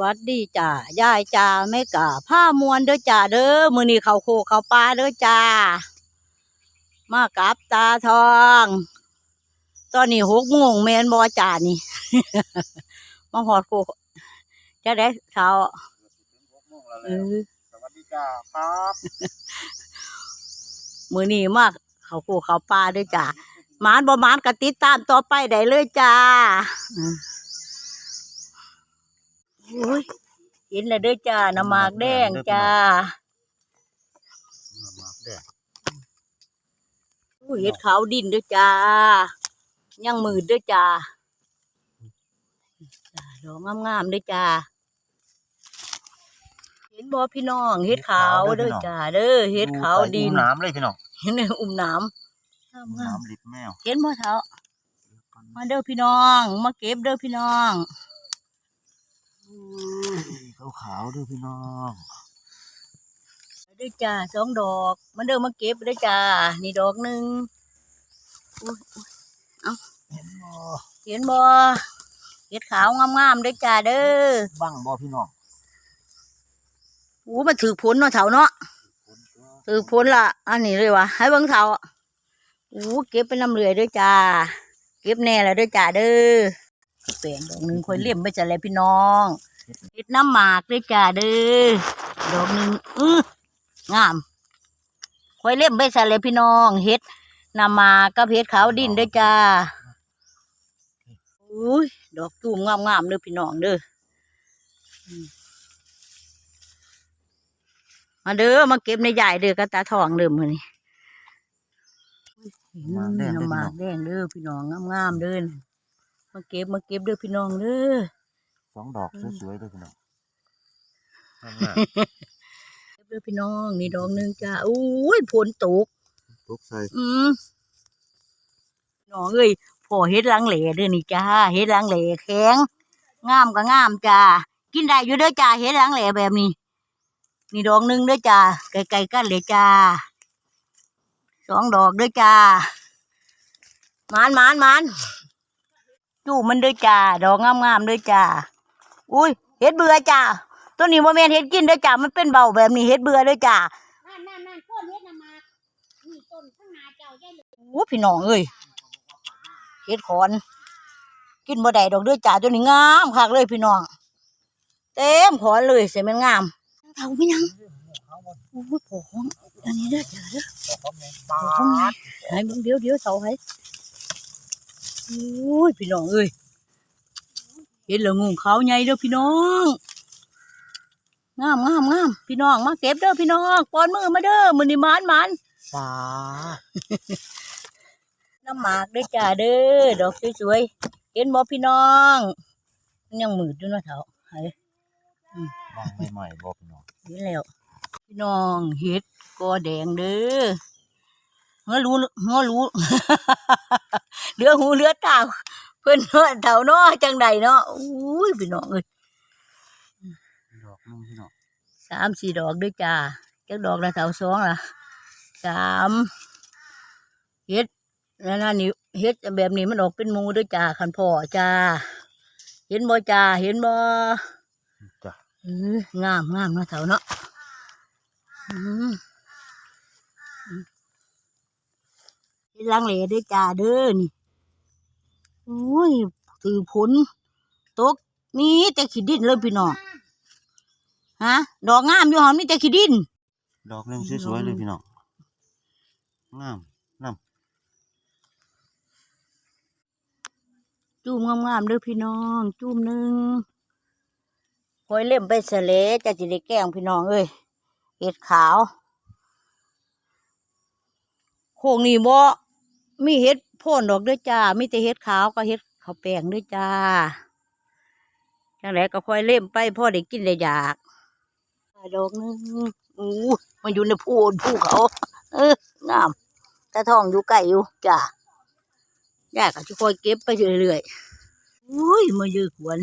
วัสดีจ้ายายจ้าแม่กะผ้ามวนเด้อจ้าเด้อมื้อนี้เขาโคเขาปลาเด้อจ้ามากับตาทอง ตอนนี้หกโมงแม่นบ่จ้านี่ มาหอดโคจะได้เช้าเออสวัสดีจ้าครับมื้อนี้มาเขาโคเขาปลาเด้อจ้าหมานบ่หมานก็ติดตามต่อไปได้เลยจ้า อืมโอ้ยเห็นแล้วเด้อจ้าน้ำหมากแดงจ้าหมากแดงอุ้ยเห็ดขาวดินเด้วยจ้ายังมืดเด้วยจ้าจ้าดอกงามๆเด้วยจ้าเห็นบ่พี่น้องเห็ดขาวเด้อจ้าเด้อเห็ดขาวดินน้ำเลยพี่น้องเห็นในอุ้มน้ำงามน้ำลิบแมวๆเห็นบ่เท้ามาเด้อพี่น้อง มาเก็บเด้อพี่น้อง ขาวขาวๆด้วยพี่น้องเด้อจ้าสองดอกมาเด้อมาเก็บเด้อจ้านี่ดอกหนึ่งอุ๊ยอุ๊ยเห็นบ่เห็นบ่เห็ดขาวงามๆเด้อจ้าเด้อบังบ่พี่น้องอู้มันถือผลเนาะเถาเนาะคนก็ถือผลละอันนี้เลยวะให้เบิ่งเถาอู้เก็บเป็นน้ำเลือยด้วยจ้าเก็บแน่แล้วด้วยจ้าเด้อ แปลงดอกหนึ่งค่อยเลี่ยมไปจะแล้วพี่น้องเห็ดน้ำหมากด้วยจ้าเด้อดอกหนึ่งอื้องามค่อยเลี่ยมไปจะแล้วพี่น้องเห็ดน้ำหมากกับเห็ดขาวดินด้วยจ้าอุ้ยดอกตูมงามๆเด้อพี่น้องเด้อมาเด้อมาเก็บในใหญ่เด้อกระตาทองเด้อมื้อนี้น้ำหมากแดงเด้อพี่น้องงามๆเด้อ มาเก็บมาเก็บเด้อพี่น้องเด้อสองดอกสวยๆด้วยพี่น้องงามเก็บเด้อพี่น้องนี่ดอกหนึงจ้าอุ้ยฝนตกๆตกใส่อืมน้องเอ้ยพ่อเฮ็ดลังเหลเด้อนี่จ้าเฮ็ดลังเหลแข็งงามก็งามจ้ากินได้อยู่เด้อจ้าเฮ็ดลังเหลแบบนี้นี่ดอกหนึงเด้อจ้าไกลๆกันเลยจ้าสองดอกเด้อจ้ามานมานมาน จูบมันเด้อจ้าดอกงามๆเด้อจ้าอุ้ยเฮ็ดเบื่อจ้าตัวนี้บ่แม่นเฮ็ดกินเด้อจ้ามันเป็นเบาแบบนี้เฮ็ดเบื่อเด้อจ้านั่นนั่นนั่นต้นเฮ็ดน้ำหมากนี่ต้นข้างหน้าเจ้าใหญ่เลยโอ้พี่น้องเอ้ยเฮ็ดขอน กินบ่ได้ดอกเด้อจ้าตัวนี้งามคักเลยพี่น้อง เต็มขอนเลยเสียมันงามเท่าไม่ยังโอ้ยผงอันนี้เด้อจ้าเด้อปลาผงนี่ให้เบิ่งเดี๋ยวเดี๋ยวเสาให้ โอ้ยพี่น้องเอ้ยเห็นแล้วงูขาวใหญ่เด้อพี่น้องงามงามงามพี่น้องมาเก็บเด้อพี่น้องปอนมือมาเด้อมื้อนี้หมานหมานปลาน้ำหมากด้วยจ้าเด้อดอกสวยๆเห็นบ่พี่น้องมันยังมืดอยู่เนาะเถาเฮ้ยบังใหม่ๆบ่พี่น้องเห็นแล้วพี่น้องเห็ดกอแดงเด้อเฮ้อรู้เฮ้อรู้ เหลือหูเหลือตาเพิ่นเนาะเถาเนาะจังใดเนาะอุ้ยพี่น้องเอ้ยดอกนึงพี่น้องสามสี่ดอกด้วยจ้าจักดอกละเถาสองละสามเห็ดนั่นน่ะนี่เห็ดแบบนี้มันออกเป็นหมูด้วยจ้าคันพ่อจ้าเห็นบ่จ้าเห็นบ่จ้ะเอองามงามเนาะเถาเนาะอืมอืมเฮ็ดลังเหลเด้วยจ้าเด้อนี่ โอ้ยถือผลตกมีแต่ขี้ดินเลยพี่น้องฮะดอกงามอยู่หอมมีแต่ขี้ดิน ดอกนึงสวยๆเลยพี่น้องงามงามจุ่มงามๆเด้อพี่น้อง จุ่มหนึ่งหอยเล่มไปเสลจะจิได้แกล้งพี่น้องเอ้ยเห็ดขาว โคงนี่บ่ มีเห็ดโพ่นดอกเด้วยจ้ามีแต่เห็ดขาวก็เห็ดขาวแป้งเด้วยจ้าจังไรก็ค่อยเล่มไปพ่อได้กินได้อยากดอกหนึงอู้มันอยู่ในภูภูเขา เอองามแต่ทองอยู่ไกลอยู่จ้ายากก็จะคอยเก็บไปเรื่อยๆอุ้ยมาเยอะกวน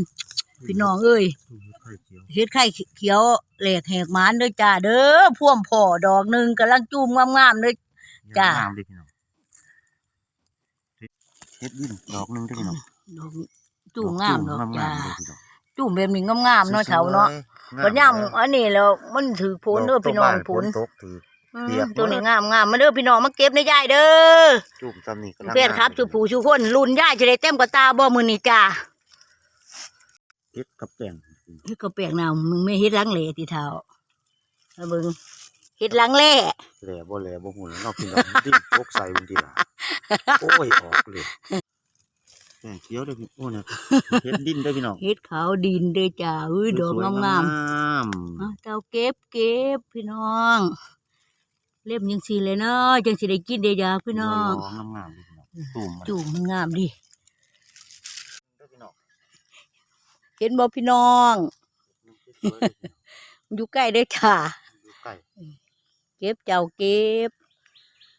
พี่น้องเอ้ยไข่เขียวเฮ็ดไข่เขียวแหลกแหกหมานเด้อจ้าเด้อพ่วมพ่อดอกหนึ่งกำลังจูมงามๆเด้อจ้ะงาม เลยพี่น้องเฮ็ดดินดอกนึงเด้อพี่น้องดอกจูมงามดอกงามจ้าๆเลยพี่น้องจุ่มแบบนี้งามๆเนาะเถาเนาะสวยๆบัดย่ำอันนี้แล้วมันถือผลเด้อพี่น้องผลตกถือ อืเปียมกตัวนี้งามงามมาเด้อพี่น้องมาเก็บในยายเด้อจุ่มซ้ำนี่กำลังเพื่อนครับชูผู้ชูคนรุ่นยายจะได้เต็มกว่าตาบ่มือนี่จ้าเฮ็ดกับแกงเฮ็ดก็แปลกหนามึงไม่เฮ็ดหลังเหลติเท่ามาเบิ่ง เฮ็ดหลังแล่แหล่บ่แหล่บ่หูแล้วเนอกพี่น้องดิ้นตกใส่บางทีล่ะโอ้ยออกเลยแกงเขียวเด้อพี่โอ้เนี่ยเฮ็ดดิ้นเด้อพี่น้องเฮ็ดขาวดินเด้อจ้าอุ้ยดอกสวยๆงามมๆเอาเจ้าเก็บเก็บพี่น้อง เล่มยังสีเลยเนาะจังสิได้กินได้อยากพี่น้องรองงามๆเลยพี่น้องตุ่มมันจูมันงามดิ เด้อพี่น้องเห็นบ่พี่น้อง สวยๆเลยพี่น้องอยู่ใกล้เด้อจ้า อยู่ใกล้ เก็บเจ้าเก็บ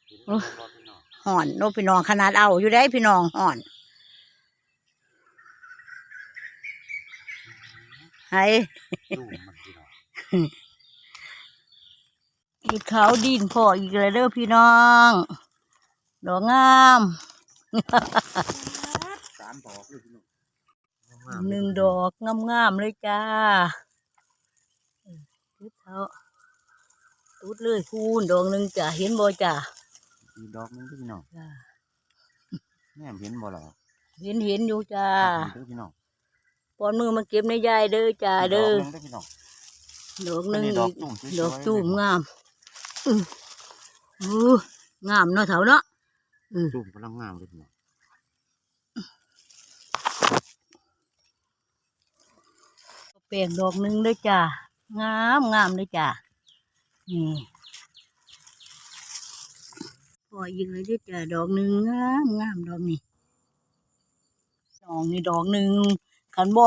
เห็นแล้วบ่พี่น้องห่อนโนพี่น้องขนาดเอาอยู่ได้พี่น้องห่อนไห้ตุ่มมันพี่น้องเห็ดขาวดินพออีกแล้วเด้อพี่น้อง ดอกงามสามดอกเลยพี่น้องงามๆหนึ่งดอกงามๆเลยจ้าเก็บเขา ตุดเลยคูณดอกหนึ่งจ้ะเห็นบ่จ้ะอีกดอกหนึงเด้อพี่น้องจ้ะแม่เห็นบ่ล่ะเห็นเห็นอยู่จ้าเด้อพี่น้องปอนมือมาเก็บในยายเด้อจ้าเด้อดอกหนึ่งเด้อพี่น้องดอกหนึ่งอันนี้อีดอกกตุ่มสวยๆดอกจูมเลยงามอื้ออู้งามเนาะเถาเนาะอือจุ่มกำลังงามเลยพี่น้องแปลงดอกหนึ่งเลยจ้างามงามเลยจ้า นี่ปล่อยอีกเลยเด้อจ้าดอกหนึ่งงามงามดอกนี้ดอกนี่ดอกหนึ่งขันบ่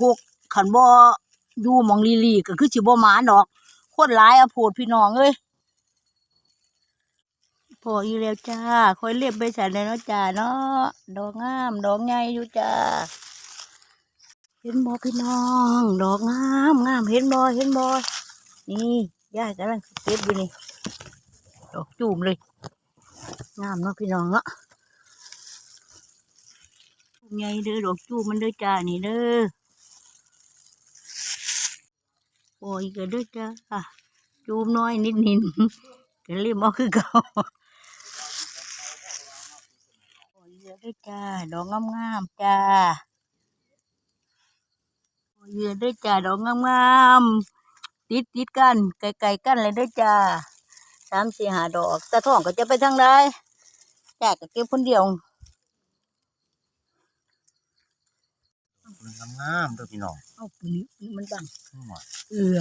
หกขันบ่อยู่มองลีลีก็คือสิบ่หมาดอกโคตรหลายอะโพดพี่น้องเอ้ยพออีกแล้วจ้าคอยเรียบไปใส่เลยเนาะจ้าเนาะดอกงามดอกใหญ่อยู่จ้าเห็นบ่พี่น้อง ดอกงามงามเห็นบ่เห็นบ่นี่ ยายกำลังเก็บอยู่นี่ดอกจูมเลย งามเนาะพี่น้องเนาะใหญ่เด้อดอกจูมมันเด้อจ้านี่เด้อโอ้ยก็เด้อจ้าจูมน้อยนิดนิดก็เรียบเอาคือเก่าโอ้ยก็เด้อจ้าดอกงามๆจ้าเยอนด้วยจ้าดอกงามๆ ติดติดๆกันไกลๆกันเลยด้วยจ้าสามสี่หาดอกตาทองก็จะไปทางใดจ้าก็เก็บคนเดียวงามๆเด้อพี่น้องเอาปุ๋ยมันบังขึ้นมาเออ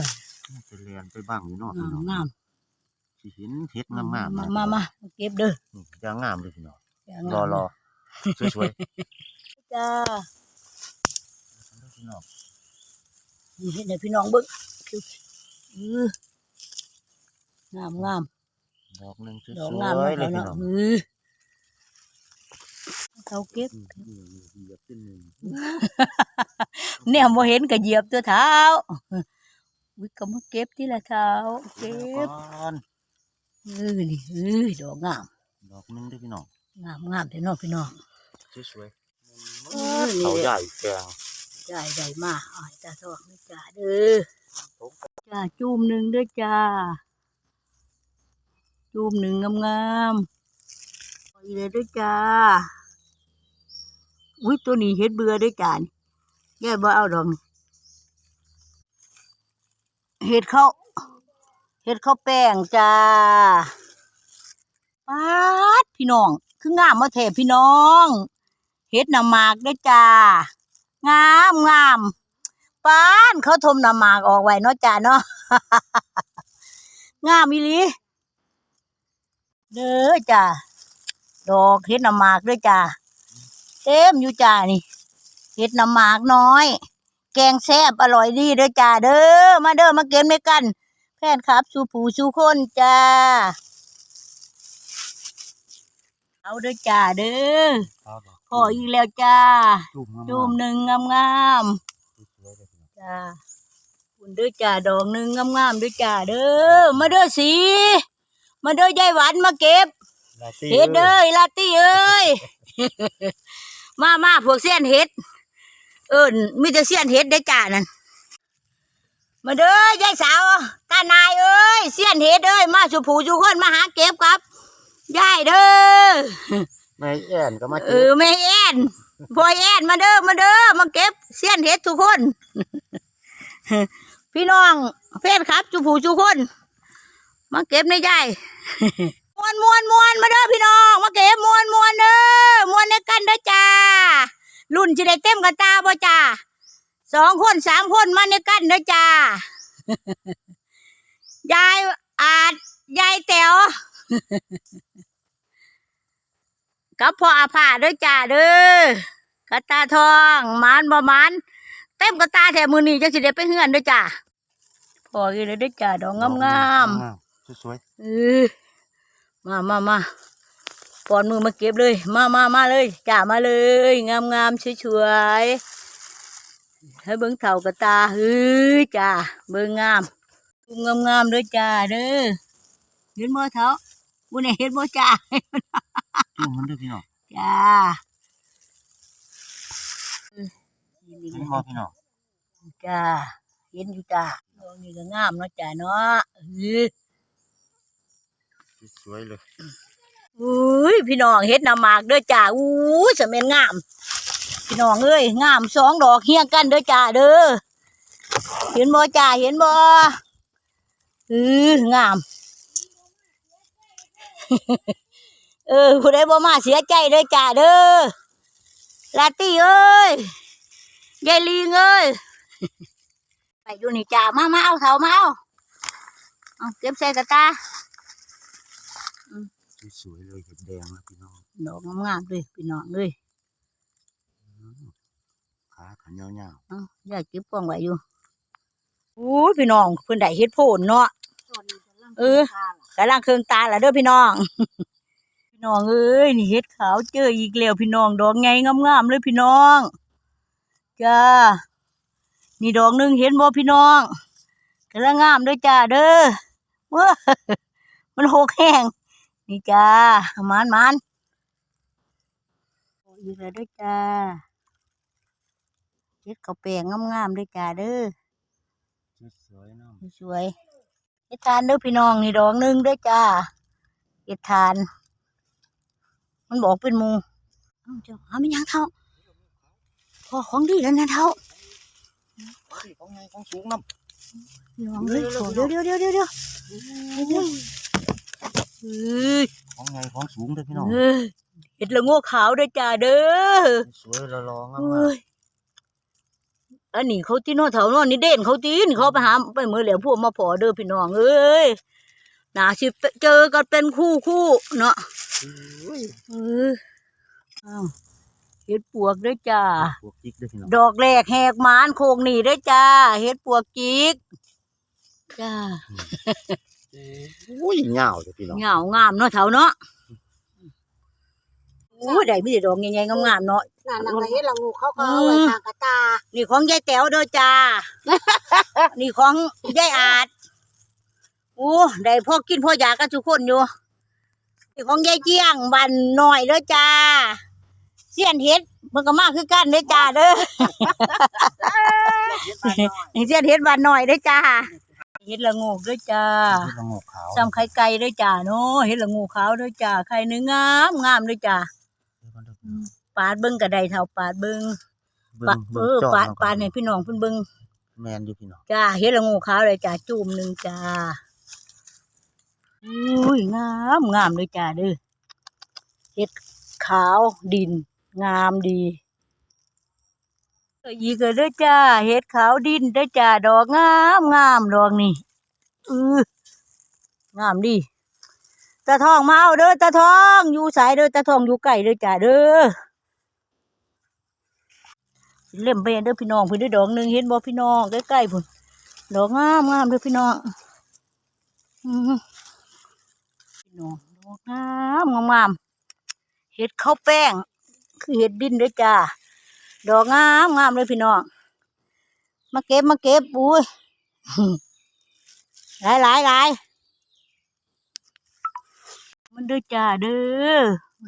มันจะเรียนไปบ้างอยู่เนาะงาพี่มน้องงามสิเห็นเฮ็ดงามๆมานะมามาเก็บเด้อนี่อย่างงามเลยพี่น้องอย่างรองามรอสวยจ้าๆเด้อพี่น้องนี่เห็นไหมพี่น้องเบิ้งเออ งามงามดอกหนึงสดอกวงามยๆเลยเนาะพี่น้องเออเขาเก็บอืมอืมเหยียบขึ้นหนึ่งเนี่ยบ่เห็นก็เหยียบตัวเท้าวิก็มาเก็บที่ละเท้าเก็บก่อนเออนี่เออดอกงาม ดอกหนึงเด้อพี่น้องงามงามแต่น้องพี่น้องสวยเออนี่ๆเขาใหญ่แกงใหญ่ใหญ่มากอ๋อจ้าทองนี่จ้าเด้อ จ้าจุ่มหนึ่งด้อจ้า จุ่มหนึ่งงามงามๆเอาอีเลยด้อจ้า อุ้ยตัวนี้เฮ็ดเบื่อด้อจ้านี่ยายบ่เอาดอกนี่เฮ็ดข้าวเฮ็ดข้าวแป้งจ้าป๊าดพี่น้อง คืองามมาแถพี่น้องเฮ็ดน้ำหมากด้วยจ้า งามงาม ปานเขาทมน้ำหมากออกไว้เนาะจ้าเนาะงามอีหลีเด้อจ้าดอกเฮ็ดน้ำหมากเด้วยจ้าเต็มอยู่จ้านี่เฮ็ดน้ำหมากน้อย แกงแซ่บอร่อยดีเด้อจ้าเด้อมาเด้อมาเก็บด้วยกันแฟนครับสู่ผู้สู่คนจ้าเอาเด้อจ้าเด้อครับดกพออีกแล้วจ้า จุ่มงามๆจุ่มหนึ่งงามง จ้าคุณเด้อจ้าดอกหนึ่งงามงามๆเด้อจ้าเด้อมาเด้อสี มาเด้อยายหวานมาเก็บลาตี้เฮ็ดเด้อลาตี้เอ้ยมามาพวกเส้นเฮ็ด เอิ้นมีแต่เสี้ยนเฮ็ดได้อจ้านั่นมาเด้อยายสาวตานายเอ้ยเสี้ยนเฮ็ดเอ้ยมาสุผูสุคนมาหาเก็บครับยายเด้อแม่แอนก็มาเอเจออแม่แอนพ่อแอนมาเด้อมาเด้อมาเก็บเสี้ยนเฮ็ดทุกคน พี่น้องเพื่อนครับสุผูสุคนมาเก็บในยายมวนมวนมวนมาเด้อพี่น้องมาเก็บมวนมวนเด้อมวนในกันเด้อจ้ารุ่นจะได้เต็มกันตาบ่จ้าสองคนสามคนมาในกันเด้อจ้ายายอาจยายแต๋วกับพ่ออาภาเด้อจ้าเด้อกระตาทองมานบ่มาน เต็มกระตาแถมมือนี้จังสิได้ไปเฮือนเด้อจ้าพออยู่เลยเด้อจ้าดอกงามๆสวยเออมามามาปอนมือมาเก็บเลย มามามาเลยจ่ามาเลย งามงามๆสวยๆให้เบิ้งเท่ากระตาเฮ้ยจ้าเบิ้งงามงามงามๆเด้อจ้าเด้อเห็นบ่เท้าบุญเห็นบ่จ้าๆจุ่มมันเด้อพี่น้องจ้า เห็นบ่พี่น้องจ้าเห็นอยู่จ้าดอกนี้ก็งามเนาะจ้าเนาะเออสวยเลยอุ้ยพี่น้องเฮ็ดน้ำหมากเด้อจ้าอู้ยสะเม็นงาม พี่น้องเอ้ยงามสองดอกเฮียงกันเด้อจ้าเด้อเห็นบ่จ้าเห็นบ่เอองาม เออผู้ใดบ่มาเสียใจเด้อจ้าเด้อลาตี้เอ้ย ยายลิงเอ้ยไปอยู่นี่จ้ามามาเอาเถามาเอาเอาเก็บใส่กระตาสวยๆเลยเห็ดแดงนะพี่น้องดอกงามๆเลยพี่น้องเลยขาขันยาวเอ้าอยากเก็บกล้องไว้อยู่โอ้ยพี่น้องเพิ่นได้เฮ็ดโพนเนาะเออกำลังเครื่องตาละเด้อพี่น้อง พี่น้องเอ้ยนี่เฮ็ดขาวเจออีกแล้วพี่น้องดอกไงงามๆเลยพี่น้อง จ้า นี่ดอกหนึงเห็นบ่พี่น้องกำลังงามเด้วยจ้าเด้อเว้อมันหกแห้งนี่จ้ามันมันโอ้อีกแล้วเด้วยจ้าเฮ็ดข้าวแป้งงามๆเด้วยจ้าเด้อๆสวยๆเนาะสวยๆเฮ็ดทานเด้อพี่น้องนี่ดอกหนึงเด้อจ้าเฮ็ดทาน มันบอกเป็นหมูเอ้าเจ้าหาไม่ยังเท่า พอของดีแล้วนะเท่าของไงของสูงน้ำพี่น้องเลยโอ้เดี๋ยวเดี๋ยวเดี๋ยวเดี๋ยวเดี๋ยวเฮ้ยของไงของสูงเด้อพี่น้องเฮ้ยเฮ็ดละโง่ขาวเด้อจ้าเด้อสวยละลองงามเฮ้ยอันนี้เขาที่โนอเถาโนอนนี่เด่นเขาตีนเขาไปหาไปมือเหลียวพวกมาพอเด้อพี่น้องเอ้ยน่าสิเจอกันเป็นคู่คู่เนาะๆอุ้ยเอออ้าว เฮ็ดปวกเด้วยจ้า พวกจิกเด้อพี่น้องดอกแรกแหกหมานโคงนี่เด้วยจ้าเฮ็ดปวกจิก จ้าอุ้ยยาวเด้อพี่น้องเหงางามเนาะเถาเนาะโอ้ยได้มีแต่ดอกใหญ่ๆงามๆเนาะ นั่นน่ะก็เฮ็ดละงูเขาก็เอาไว้ทางกระตานี่ของยายแต๋วเด้อจ้า นี่ของยายอาจโอ้ได้พ่อกินพ่ออยากกันทุกคนอยู่ นี่ของยายเจียงบันหน่อยเด้อจ้าเสียนเฮ็ดมันก็มาคือกันเด้อจ้าเด้อนี่เสียนเฮ็ดบันหน่อยเด้อจ้าเฮ็ดละโงกเด้อจ้าเฮ็ดละโงกขาวซ้ำไข่ไก่เด้อจ้าเนาะเฮ็ดละโงูขาวเด้อจ้าไข่เนื้องามงามเด้อจ้าปาดเบิ่งก็ได้เท่าปาดเบิ่งเบิ่ปางเอเบิ่งอจอปาดเนาะปาดให้พี่น้องเพิ่นเบิ่งแมนอยู่พี่น้องจ้าเฮ็ดละโงูขาวเลยจ้าจุ่มหนึ่งจ้าอุ้ยงามงามเลยจ้าเด้อเฮ็ดขาวดิน งามดีอีก็เด้อจ้าเฮ็ดขาวดินเด้อจ้าดอกงามงามดอกนี่เอองามดีตาทองมาเอาเด้อตาทองอยู่สายเด้อตาทองอยู่ไกลเด้อจ้าเด้อเล่มไปเด้อพี่น้องเพิ่นได้ดอกหนึ่งเห็นบ่พี่น้องใกล้ๆพุ่นดอกงามงามเลยพี่น้องอืมพี่น้องดอกงามงามงามเห็ดข้าวแป้ง คือเห็ดดินด้วยจ้าดอกงามงามเลยพี่น้องมาเก็บมาเก็บอุ้ยหลายหลายหลายมันด้อจ้าเด้อ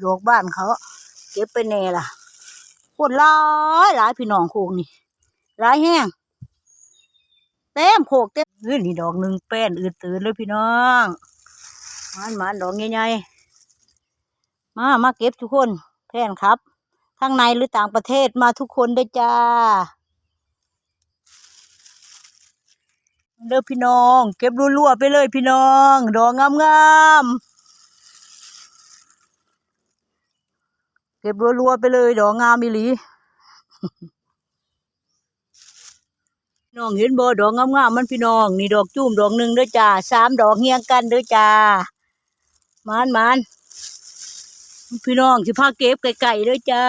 ดอกบ้านเขา เก็บไปแน่ล่ะโคคนหลายหลายพี่น้องโคกนี่หลายแห้งเต็มโคกเต็มเอ้ยนี่ดอกหนึ่งแป้นอืดตื่นเลยพี่น้องมันมันดอกใหญ่ๆมามาเก็บทุกคนแป้นครับ ทั้งในหรือต่างประเทศมาทุกคนเด้อจ้า เด้อพี่น้อง เก็บรัวๆไปเลยพี่น้อง ดอกงามๆ เก็บรัวๆไปเลย ดอกงามอีหลีน้องเห็นบ่ดอกงามๆมันพี่น้อง นี่ดอกจุ่มดอกหนึ่งเด้อจ้าสามดอกเฮียงกันเด้อจ้ามานมาน พี่น้องสิพาเก็บไก่ๆเด้อจ้า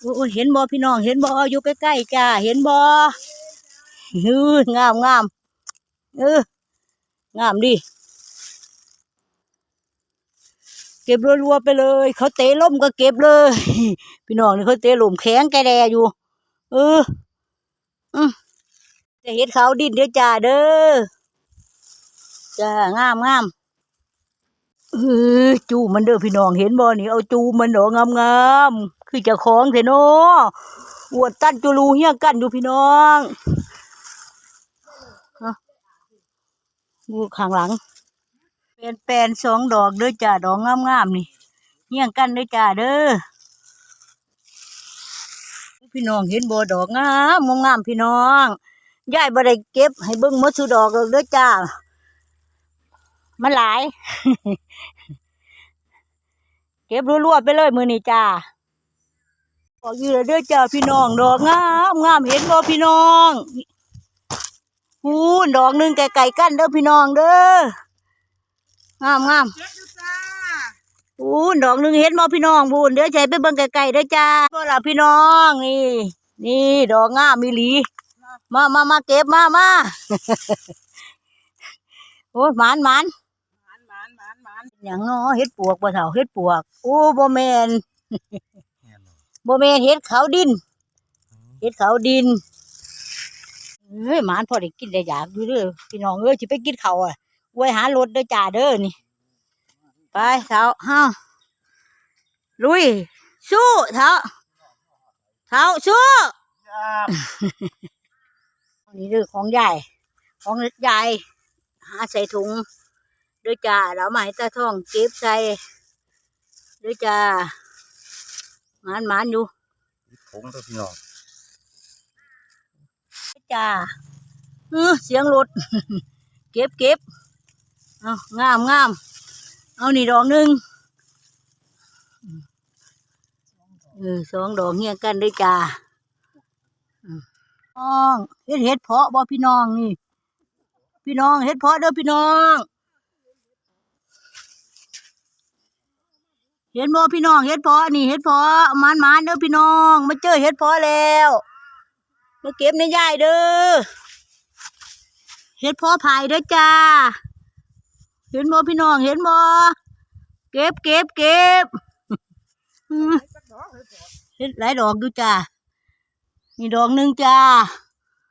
โอ้เห็นบ่พี่น้อง เห็นบ่อยู่ใกล้ๆจ้า เห็นบ่ฮืองามงามเอองามดิเก็บรัวๆไปเลย เขาเตะล่มก็เก็บเลย พี่น้องนี่เขาเตะหล่มแข็งแกแดอยู่ เอออืมจะเห็ดเขาดินเด้อจ้าเด้อจ้างามงาม เออจูมันเด้อพี่น้องเห็นบ่นี่เอาจูมันดอกงามๆคือจะของเถอะเนาะอวดตั้นจูรูเฮียกันอยู่พี่น้องดูข้างหลัง เป็นแปลนสองดอกเด้อจ้าดอกงามๆนี่เฮียงกันเด้อจ้าเด้อพี่น้องเห็นบ่ดอกงามงามๆพี่น้องยายบ่ได้เก็บให้เบิ่งมดสุดอกหรอกเด้อจ้า มันหลาย เก็บรัวๆไปเลยมือนี้จ้าบอกอยู่เด้อจ้าพี่น้องดอกงามงามเห็นบ่พี่น้องพูดอกหนึ่งไก่ๆกันเด้อพี่น้องเด้องามงามพูดอกหนึ่งเห็นบ่พี่น้องพูนเดี๋ยวใจไปเบิ่งไก่ๆเด้อจ้าบ่ล่ะพี่น้องนี่ นี่ดอกงามมีหลี มามามาเก็บมามาโอ้ยหมานหมาน อย่างน้อเฮ็ดปวกบ่เฒ่าเฮ็ดปวกโอ้บ่แม่นบ่แม่นเฮ็ดขาวดินเฮ็ดขาวดินเอ้ยหมานพอได้กินได้อยากอยู่เด้อพี่น้องเอ้ยสิไปกินข้าวอะไว้หารถเด้อจ้าเด้อนี่ ไปเท้าเฮาลุย สู้เท้าเท้าสู้นี่เด้อของใหญ่ ของใหญ่หาใส่ถุง เด้อจ้าแล้วมาให้ตาท่องเก็บใส่เด้อจ้าหมานหมานอยู่ผงเด้อพี่น้องจ้าเออเสียงรถเก็บเก็บเอางามงามเอานี่ดอกหนึ่งเออสองดอกเงี้ยกันได้จ้าอืมน้องเฮ็ดเฮ็ดเพาะบ่พี่น้องนี่ พี่น้องเฮ็ดเพาะเด้อพี่น้อง เห็นบ่พี่น้องเฮ็ดเพาะนี่เฮ็ดเพาะมานมานๆเด้อพี่น้องมาเจอเฮ็ดเพาะแล้วมาเก็บในยายเด้อเฮ็ดพ่อไผ่เด้อจ้า เห็นบ่พี่น้องเห็นบ่เก็บเก็บเก็บอืมเฮ็ดหลายดอกดูจ้านี่ดอกหนึ่งจ้า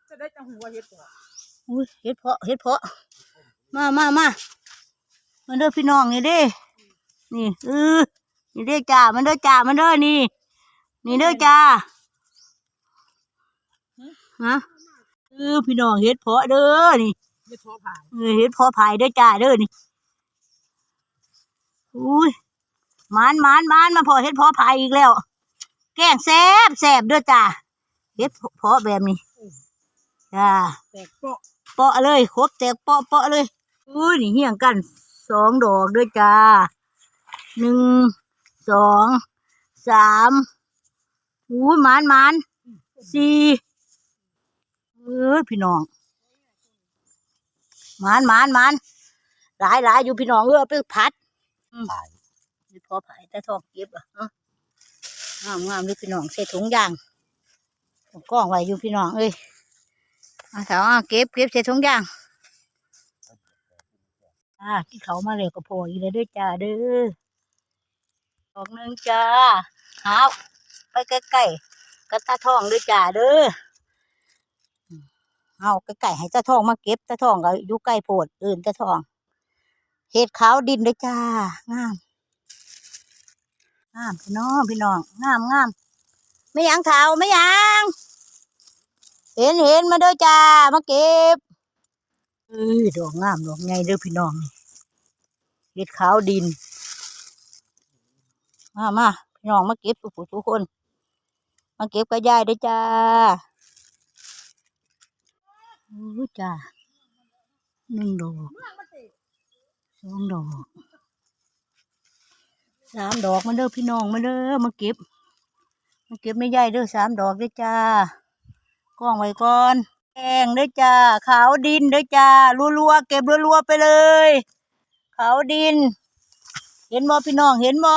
จะได้จังหัวเห็ดปวกอุ้ยเฮ็ดเพาะเฮ็ดเพาะมามามามันเด้อพี่น้องนี่เด้นี่เออ นี่เด้อจ้า มันเด้อจ้า มันเด้อนี่ นี่เด้อจ้าฮะเออพี่น้องเฮ็ดเพาะเด้อนี่เห็ดพอผ่านเออเฮ็ดเพาะภายเด้อจ้าเด้อนี่อุ้ยหมานหมานหมานมาพอเฮ็ดเพาะภายอีกแล้ว แกงแซ่บแซ่บเด้อจ้าเฮ็ดเพาะแบบนี้จ้าแตกเปาะเปาะเลยครบแตกเปาะเปาะเลยอุ้ยนี่เฮียงกันสองดอกด้วยจ้าหนึ่ง สองสามอุ้ยหมานหมานสี่เอ้ยพี่น้องหมานหมานหมานหลายหลายอยู่พี่น้องเออเอาไปพัดอืมนี่พอผายแต่ทองเก็บอะเนาะงามงามเลยพี่น้องใส่ถุงยางกล้องไว้อยู่พี่น้องเอ้ยเอาเถอะเอาเก็บเก็บใส่ถุงยางจ้าที่เขามาเลยก็พออีกแล้วเด้วยจ้าเด้อ ดอกหนึ่งจ้าหาไปใกล้ๆกับตาทองด้วยจ้าเด้อเอาใกล้ๆให้ตาทองมาเก็บตาทองก็อยู่ใกล้โพดอื่นตาทอง เห็ดขาวดินด้วยจ้างามงามพี่น้องพี่น้องงามงามไม่ยังเท้าไม่ยังเห็นเห็นมาด้อจ้ามาเก็บเอ้ยดอกงามดอกไงเด้อพี่น้องเห็ดขาวดิน มามาพี่น้องมาเก็บทุกผู้ทุกคน มาเก็บกระยายเด้จ้าโอ้จ้าหนึ่งดอกสองดอกสามดอกมาเด้อพี่น้องมาเด้อมาเก็บ มาเก็บไม่ใหญ่เด้อสามดอกเด้อจ้ากล้องไว้ก่อนแดงเด้อจ้าขาวดินเด้อจ้ารัวๆเก็บรัวๆไปเลย ขาวดิน เห็นบ่พี่น้องเห็นบ่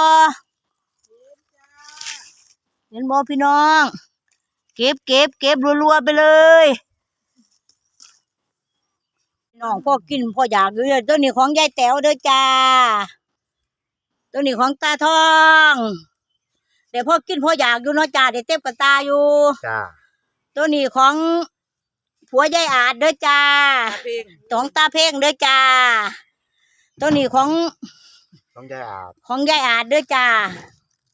เห็นบ่พี่น้อง เก็บเก็บเก็บรัวๆไปเลยพี่น้องพ่อกินพ่ออยากอยู่เด้อตัวนี้ของยายแต๋วเด้อจ้าตัวนี้ของตาทองเดี๋ยวพ่อกินพ่ออยากอยู่เนาะจ้าเดี๋ยวเต็มกับตาอยู่จ้าตัวนี้ของผัวยายอาจเด้อจ้าเพลงของตาเพ่งเด้อจ้าตัวนี้ของต้องยายอาบของยายอาจเด้อจ้า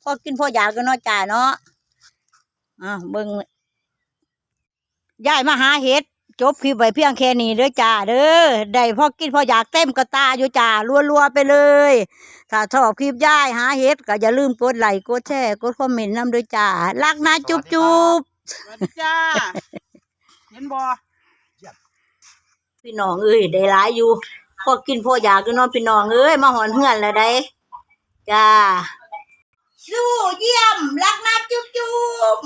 พ่อกินพ่ออยากกันเนาะจ้าเนาะ อะเบิ่งยายมาหาเห็ด จบคลิปไว้เพียงแค่นี้เด้อจ้าเด้อได้พ่อกินพ่ออยากเต็มกระตาอยู่จ้ารัวๆไปเลย ถ้าชอบคลิปยายหาเห็ดก็อย่าลืมกดไลค์กดแชร์กดคอมเมนต์นำด้วยจ้ารักนะจุ๊บจุ๊บสวัสดีจ้าเห็นบ่พี่น้องเอ้ยได้หลายอยู่พอกินพออยากอยู่เนอนพี่น้องเอ้ยมาหอนเฮือนแล้วได้จ้า สู้เยี่ยม รักนะจุ๊บจุ๊บ